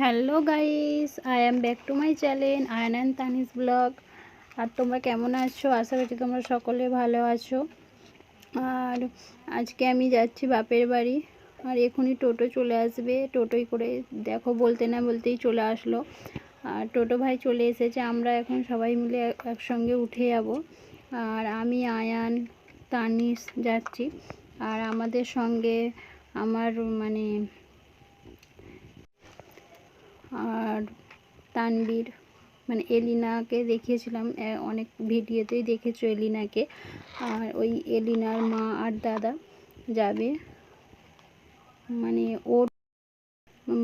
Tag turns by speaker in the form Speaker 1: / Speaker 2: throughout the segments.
Speaker 1: Hello guys I am back to my channel Ayan and Tanis vlog আর তোমরা কেমন আছো? আশা করছি তোমরা সকলে ভালো আছো। আর আজকে আমি যাচ্ছি বাপের বাড়ি। আর এখনই টোটো চলে আসবে। টোটোই করে দেখো, বলতে না বলতেই চলে আসলো। আর টোটো ভাই চলে এসেছে। আমরা এখন সবাই মিলে একসঙ্গে উঠে যাব। আর আমি আয়ান তানিস যাচ্ছি। আর আমাদের সঙ্গে আমার মানে আর তানবীর মানে এলিনাকে দেখিয়েছিলাম অনেক ভিডিওতেই দেখেছ এলিনাকে। আর ওই এলিনার মা আর দাদা যাবে। মানে ওর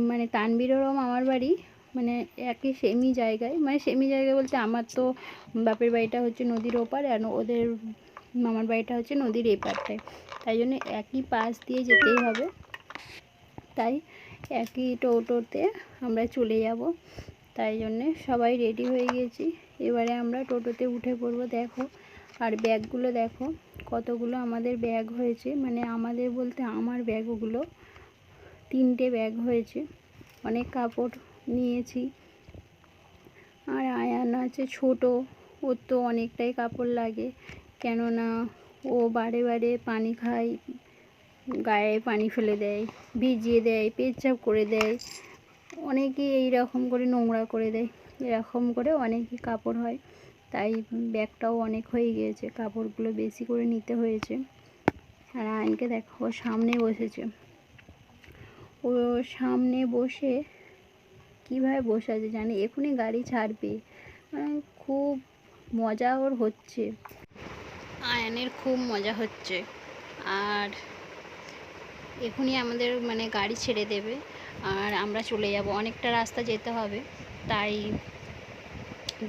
Speaker 1: মানে তানবীরেরও মামার বাড়ি মানে একই সেমি জায়গায়। মানে সেমি জায়গায় বলতে আমার তো বাপের বাড়িটা হচ্ছে নদীর ওপার আর ওদের মামার বাড়িটা হচ্ছে নদীর এপারটায়। তাই জন্য একই পাশ দিয়ে যেতেই হবে। তাই একই টোটোতে আমরা চলে যাব। তাই জন্যে সবাই রেডি হয়ে গেছি। এবারে আমরা টোটোতে উঠে পড়ব, দেখো। আর ব্যাগগুলো দেখো, কতগুলো আমাদের ব্যাগ হয়েছে। মানে আমাদের বলতে আমার ব্যাগগুলো তিনটে ব্যাগ হয়েছে। অনেক কাপড় নিয়েছি। আর আয়ান আছে ছোট, ওর তো অনেকটাই কাপড় লাগে। কেননা ও বারে বারে পানি খায় গায়ে পানি ফেলে দেয়, ভিজিয়ে দেয়, পেচ্ছাপ করে দেয় অনেকেই এই রকম করে নোংরা করে দেয়, এরকম করে অনেকই কাপড় হয়, তাই ব্যাগটাও অনেক হয়ে গিয়েছে, কাপড়গুলো বেশি করে নিতে হয়েছে। আর আইনকে দেখো সামনে বসেছে। ও সামনে বসে কীভাবে বসে আছে জানি এখনই গাড়ি ছাড়বে। খুব মজা ওর হচ্ছে। আয়নের খুব মজা হচ্ছে। আর এখনই আমাদের মানে গাড়ি ছেড়ে দেবে আর আমরা চলে যাব। অনেকটা রাস্তা যেতে হবে, তাই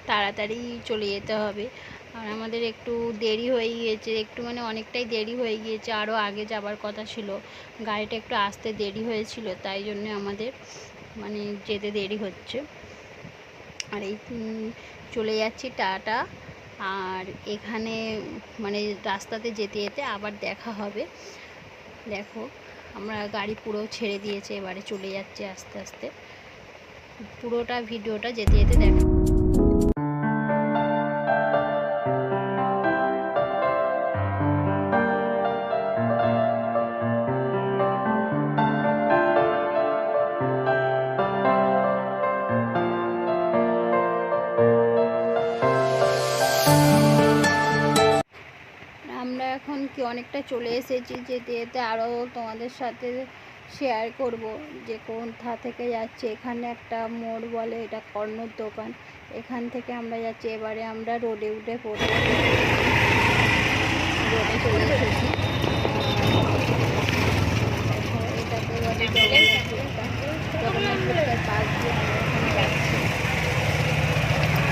Speaker 1: তাড়াতাড়ি চলে যেতে হবে। আর আমাদের একটু দেরি হয়ে গিয়েছে, একটু মানে অনেকটাই দেরি হয়ে গিয়েছে আরও আগে যাবার কথা ছিল। গাড়িটা একটু আসতে দেরি হয়েছিল, তাই জন্য আমাদের মানে যেতে দেরি হচ্ছে। আর এই চলে যাচ্ছি টাটা। আর এখানে মানে রাস্তাতে যেতে যেতে আবার দেখা হবে। দেখো। আমরা গাড়ি পুরো ছেড়ে দিয়েছে, এবারে চলে যাচ্ছে আস্তে আস্তে। পুরোটা ভিডিওটা যেতে যেতে দেখা এখন কি অনেকটা চলে এসেছি যেতে যেতে আরও তোমাদের সাথে শেয়ার করব। যে কোথা থেকে যাচ্ছে, এখানে একটা মোড় বলে এটা কর্ণর দোকান। এখান থেকে আমরা যাচ্ছি, এবারে আমরা রোডে উঠে পড়ব রোডে চলে এসেছি। এটাকে জগন্নাথ পাশ দিয়ে আমরা এখানে যাচ্ছি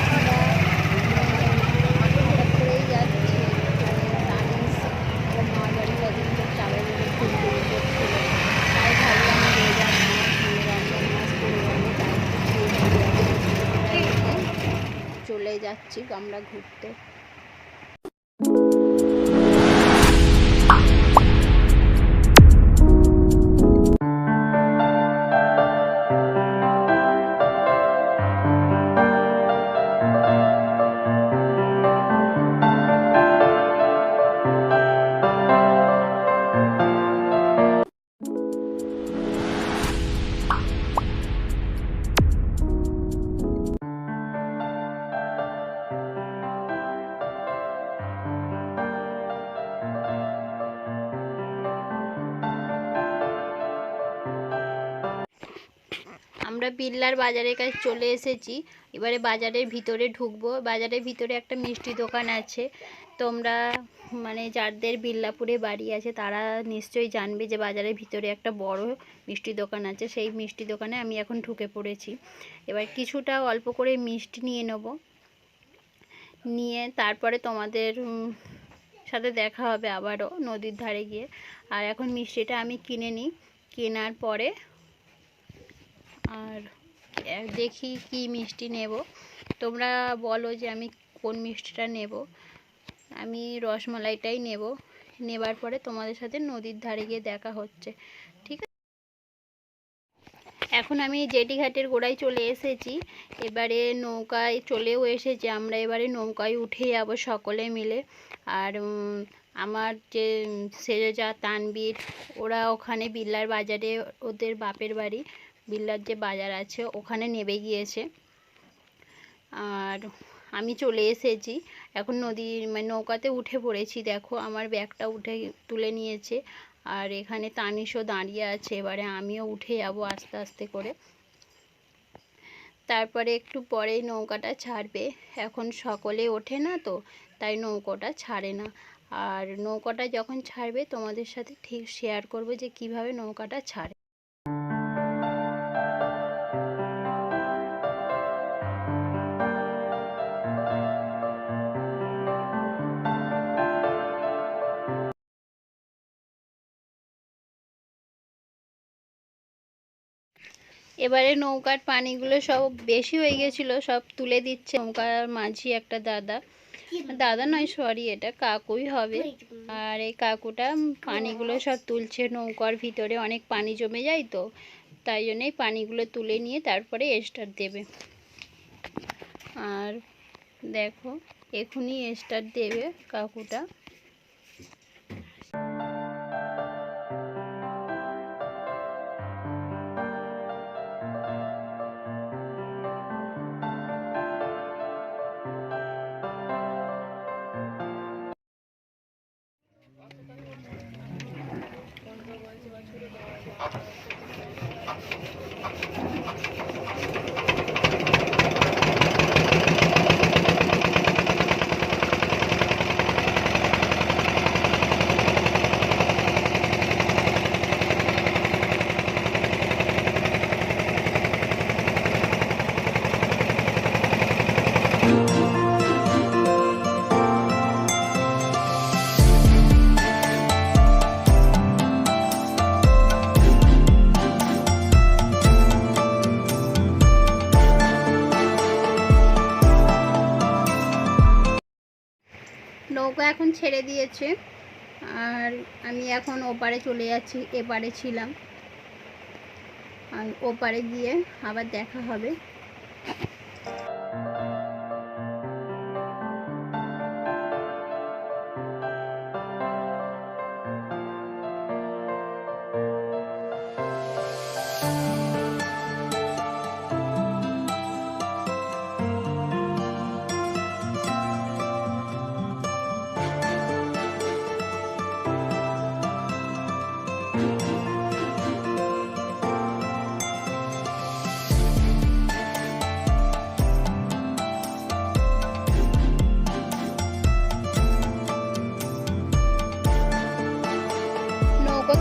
Speaker 1: আমরা হঠাৎ করেই যাচ্ছি তানিস ও মা বাড়ি কদিন তো চালের উপরে খুব দূর করছিল তাই ভাবলাম রোজা মাস রমজান মাস পড়ে যাবে তাই চলে যাচ্ছি আমরা ঘুরতে। আমরা বিল্লার বাজারের কাছে চলে এসেছি। এবারে বাজারের ভিতরে ঢুকবো। বাজারের ভিতরে একটা মিষ্টি দোকান আছে। তোমরা মানে যাদের বিল্লাপুরে বাড়ি আছে, তারা নিশ্চয়ই জানবে যে বাজারের ভিতরে একটা বড় মিষ্টি দোকান আছে। সেই মিষ্টি দোকানে আমি এখন ঢুকে পড়েছি। এবার কিছুটা অল্প করে মিষ্টি নিয়ে নেব। নিয়ে তারপরে তোমাদের সাথে দেখা হবে আবারও নদীর ধারে গিয়ে। আর এখন মিষ্টিটা আমি কিনে নিই। কেনার পরে আর দেখি কি মিষ্টি নেব। তোমরা বলো যে আমি কোন মিষ্টিটা নেব। আমি রসমালাইটাই নেব। নেবার পরে তোমাদের সাথে নদীর ধারে গিয়ে দেখা হচ্ছে। ঠিক আছে? এখন আমি জেটিঘাটের গোড়ায় চলে এসেছি। এবারে নৌকায় চলেও এসেছি। আমরা এবারে নৌকায় উঠে যাব সকলে মিলে। আর আমার যে সেরেজা তানবীর, ওরা ওখানে বিল্লার বাজারে ওদের বাপের বাড়ি। বিল্লার যে বাজার আছে, ওখানে নেবে গিয়েছে। আর আমি চলে এসেছি। এখন নদীর মানে নৌকাতে উঠে পড়েছি। দেখো, আমার ব্যাগটা উঠে তুলে নিয়েছে। আর এখানে তানিশও দাঁড়িয়ে আছে। এবারে আমিও উঠে যাব আস্তে আস্তে করে। তারপরে একটু পরেই নৌকাটা ছাড়বে। এখন সকলে ওঠে না তো, তাই নৌকাটা ছাড়ে না। আর নৌকাটা যখন ছাড়বে, তোমাদের সাথে ঠিক শেয়ার করব যে কীভাবে নৌকাটা ছাড়ে। এবারে নৌকার পানিগুলো সব বেশি হয়ে গেছিল, সব তুলে দিচ্ছে নৌকার মাঝি একটা দাদা। দাদা নয় সরি এটা কাকুই হবে। আর এই কাকুটা পানিগুলো সব তুলছে নৌকার ভিতরে, অনেক পানি জমে যায় তো, তাই জন্যই পানিগুলো তুলে নিয়ে তারপরে স্টার্ট দেবে। আর দেখো এখনই স্টার্ট দেবে কাকুটা। নৌকা এখন ছেড়ে দিয়েছে। আর আমি এখন ওপারে চলে যাচ্ছি, এপারে ছিলাম। আর ওপারে গিয়ে আবার দেখা হবে।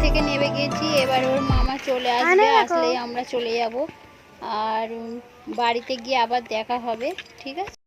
Speaker 1: থেকে নেমে গেছি এবার ওর মামা চলে আসবে আসলেই আমরা চলে যাব। আর বাড়িতে গিয়ে আবার দেখা হবে ঠিক আছে?